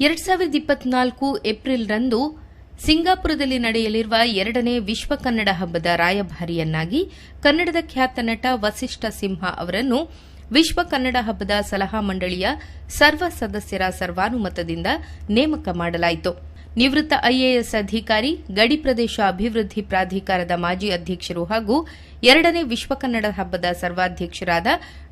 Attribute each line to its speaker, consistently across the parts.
Speaker 1: ಎರಡ್ ಸಾವಿರದ ಇಪ್ಪತ್ನಾಲ್ಕು ಏಪ್ರಿಲ್ರಂದು ಸಿಂಗಾಪುರದಲ್ಲಿ ನಡೆಯಲಿರುವ ಎರಡನೇ ವಿಶ್ವ ಕನ್ನಡ ಹಬ್ಬದ ರಾಯಭಾರಿಯನ್ನಾಗಿ ಕನ್ನಡದ ಖ್ಯಾತ ನಟ ವಸಿಷ್ಠ ಸಿಂಹ ಅವರನ್ನು ವಿಶ್ವ ಕನ್ನಡ ಹಬ್ಬದ ಸಲಹಾ ಮಂಡಳಿಯ ಸರ್ವ ಸದಸ್ಯರ ಸರ್ವಾನುಮತದಿಂದ ನೇಮಕ ಮಾಡಲಾಯಿತು. ನಿವೃತ್ತ ಐಎಎಸ್ ಅಧಿಕಾರಿ, ಗಡಿ ಪ್ರದೇಶ ಅಭಿವೃದ್ಧಿ ಪ್ರಾಧಿಕಾರದ ಮಾಜಿ ಅಧ್ಯಕ್ಷರು ಹಾಗೂ ಎರಡನೇ ವಿಶ್ವ ಕನ್ನಡ ಹಬ್ಬದ ಸರ್ವಾಧ್ಯಕ್ಷರಾದ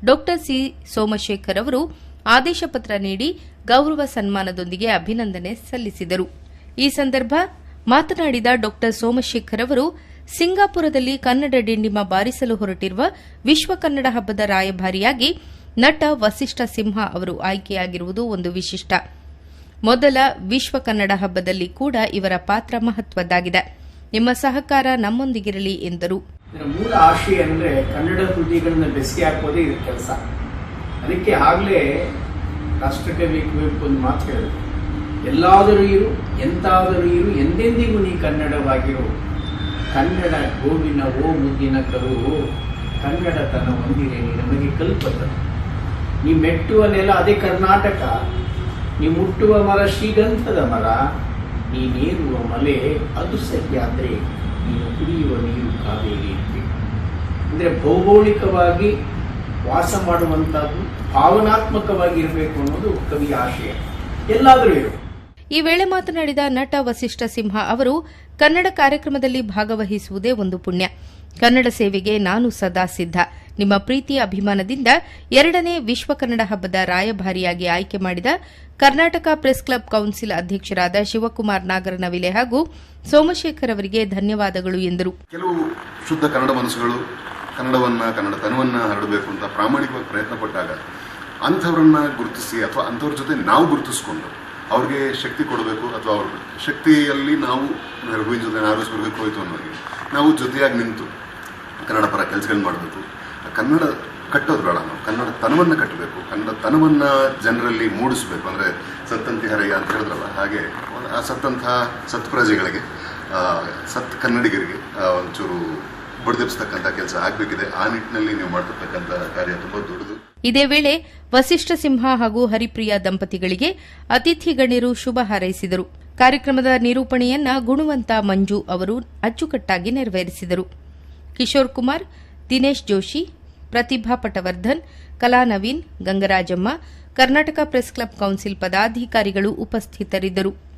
Speaker 1: ಡಾ ಸಿ ಸೋಮಶೇಖರ್ ಅವರು ಆದೇಶ ಪತ್ರ ನೀಡಿ ಗೌರವ ಸನ್ಮಾನದೊಂದಿಗೆ ಅಭಿನಂದನೆ ಸಲ್ಲಿಸಿದರು. ಈ ಸಂದರ್ಭ ಮಾತನಾಡಿದ ಡಾ ಸೋಮಶೇಖರ್ ಅವರು, ಸಿಂಗಾಪುರದಲ್ಲಿ ಕನ್ನಡ ಡಿಂಡಿಮ ಬಾರಿಸಲು ಹೊರಟಿರುವ ವಿಶ್ವ ಕನ್ನಡ ಹಬ್ಬದ ರಾಯಭಾರಿಯಾಗಿ ನಟ ವಸಿಷ್ಠ ಸಿಂಹ ಅವರು ಆಯ್ಕೆಯಾಗಿರುವುದು ಒಂದು ವಿಶಿಷ್ಟ. ಮೊದಲ ವಿಶ್ವ ಕನ್ನಡ ಹಬ್ಬದಲ್ಲಿ ಕೂಡ ಇವರ ಪಾತ್ರ ಮಹತ್ವದ್ದಾಗಿದೆ. ನಿಮ್ಮ ಸಹಕಾರ ನಮ್ಮೊಂದಿಗಿರಲಿ ಎಂದರು.
Speaker 2: ಮೂಲ ಆಶಯ ಕನ್ನಡ ಕೃತಿಗಳನ್ನ ಬೆಸಿ ಹಾಕೋದೇ ಕೆಲಸ. ಅದಕ್ಕೆ ಆಗಲೇ ರಾಷ್ಟ್ರಕವಿ ಕುವೆಂಪು ಒಂದು ಮಾತು ಹೇಳಿದ್ರು. ಎಲ್ಲಾದರೂ ಇರು, ಎಂತಾದರೂ ಇರು, ಎಂದೆಂದಿಗೂ ನೀ ಕನ್ನಡವಾಗಿರು. ಕನ್ನಡ ಗೋವಿನ ಓ ಮುದ್ದಿನ ಕರು. ಕನ್ನಡತನ ಹೊಂದಿರೆ ನೀ ನಮಗೆ ಕಲ್ಪದ ನೀ ಮೆಟ್ಟುವ ನೆಲ ಅದೇ ಕರ್ನಾಟಕ. ನೀ ಮುಟ್ಟುವ ಮರ ಶ್ರೀಗಂಧದ ಮರ. ನೀನೇರುವ ಮಲೆ ಅದು ಸಹ್ಯಾದ್ರೆ ನೀನು ಕುಡಿಯುವ ನೀರು ಕಾವೇರಿ ಅಂದ್ರೆ ಭೌಗೋಳಿಕವಾಗಿ ವಾಸ ಮಾಡುವಂತಹದ್ದು ಭಾವನಾತ್ಮಕವಾಗಿ ಇರಬೇಕು ಅನ್ನೋದು ಕವಿಯ ಆಶಯ. ಎಲ್ಲಾದರೂ ಇರು.
Speaker 1: ಈ ವೇಳೆ ಮಾತನಾಡಿದ ನಟ ವಸಿಷ್ಠ ಸಿಂಹ ಅವರು ಕನ್ನಡ ಕಾರ್ಯಕ್ರಮದಲ್ಲಿ ಭಾಗವಹಿಸುವುದೇ ಒಂದು ಪುಣ್ಯ. ಕನ್ನಡ ಸೇವೆಗೆ ನಾನು ಸದಾ ಸಿದ್ಧ. ನಿಮ್ಮ ಪ್ರೀತಿ ಅಭಿಮಾನದಿಂದ ಎರಡನೇ ವಿಶ್ವ ಕನ್ನಡ ಹಬ್ಬದ ರಾಯಭಾರಿಯಾಗಿ ಆಯ್ಕೆ ಮಾಡಿದ ಕರ್ನಾಟಕ ಪ್ರೆಸ್ ಕ್ಲಬ್ ಕೌನ್ಸಿಲ್ ಅಧ್ಯಕ್ಷರಾದ ಶಿವಕುಮಾರ್ ನಾಗರನವಿಲೆ ಹಾಗೂ ಸೋಮಶೇಖರ್ ಅವರಿಗೆ ಧನ್ಯವಾದಗಳು ಎಂದರು.
Speaker 3: ಕೆಲವು ಶುದ್ಧ ಕನ್ನಡ ಮನಸ್ಸುಗಳು ಕನ್ನಡವನ್ನ, ಕನ್ನಡ ತನವನ್ನ ಹರಡಬೇಕು ಅಂತ ಪ್ರಾಮಾಣಿಕವಾಗಿ ಪ್ರಯತ್ನ ಪಟ್ಟಾಗ ಅಂಥವ್ರನ್ನ ಗುರುತಿಸಿ ಅಥವಾ ಅಂಥವ್ರ ಜೊತೆ ನಾವು ಗುರುತಿಸ್ಕೊಂಡು ಅವ್ರಿಗೆ ಶಕ್ತಿ ಕೊಡಬೇಕು ಅಥವಾ ಅವ್ರ ಶಕ್ತಿಯಲ್ಲಿ ನಾವು ರಘುವಿನ ಜೊತೆ ಆರಿಸ್ಬರ್ಬೇಕು ಹೋಯ್ತು ಅನ್ನೋರಿಗೆ ನಾವು ಜೊತೆಯಾಗಿ ನಿಂತು ಕನ್ನಡ ಪರ ಕೆಲಸಗಳನ್ನ ಮಾಡಬೇಕು. ಕನ್ನಡ ಕಟ್ಟೋದು ಬೇಡ ನಾವು. ಕನ್ನಡ ತನವನ್ನು ಕಟ್ಟಬೇಕು. ಕನ್ನಡ ತನವನ್ನು ಜನರಲ್ಲಿ ಮೂಡಿಸ್ಬೇಕು. ಅಂದ್ರೆ ಸತ್ತಂತಿ ಹರಯ್ಯ ಅಂತ ಹೇಳಿದ್ರಲ್ಲ, ಹಾಗೆ ಆ ಸತ್ತಂತಹ ಸತ್ಪ್ರಜೆಗಳಿಗೆ ಸತ್ ಕನ್ನಡಿಗರಿಗೆ ಒಂಚೂರು ಬಡಿದೆಬ್ಸ್ತಕ್ಕಂಥ ಕೆಲಸ ಆಗಬೇಕಿದೆ. ಆ ನಿಟ್ಟಿನಲ್ಲಿ ನೀವು ಮಾಡತಕ್ಕಂತ ಕಾರ್ಯ ತುಂಬಾ ದೊಡ್ಡದು.
Speaker 1: ಇದೇ ವೇಳೆ ವಸಿಷ್ಠ ಸಿಂಹ ಹಾಗೂ ಹರಿಪ್ರಿಯಾ ದಂಪತಿಗಳಿಗೆ ಅತಿಥಿ ಗಣ್ಯರು ಶುಭ ಹಾರೈಸಿದರು. ಕಾರ್ಯಕ್ರಮದ ನಿರೂಪಣೆಯನ್ನ ಗುಣವಂತ ಮಂಜು ಅವರು ಅಚ್ಚುಕಟ್ಟಾಗಿ ನೆರವೇರಿಸಿದರು. Kishore Kumar, Dinesh Joshi, Pratibha Patwardhan, Kala Naveen, Gangarajamma, Karnataka press club council ಪದಾಧಿಕಾರಿಗಳು ಉಪಸ್ಥಿತರಿದ್ದರು.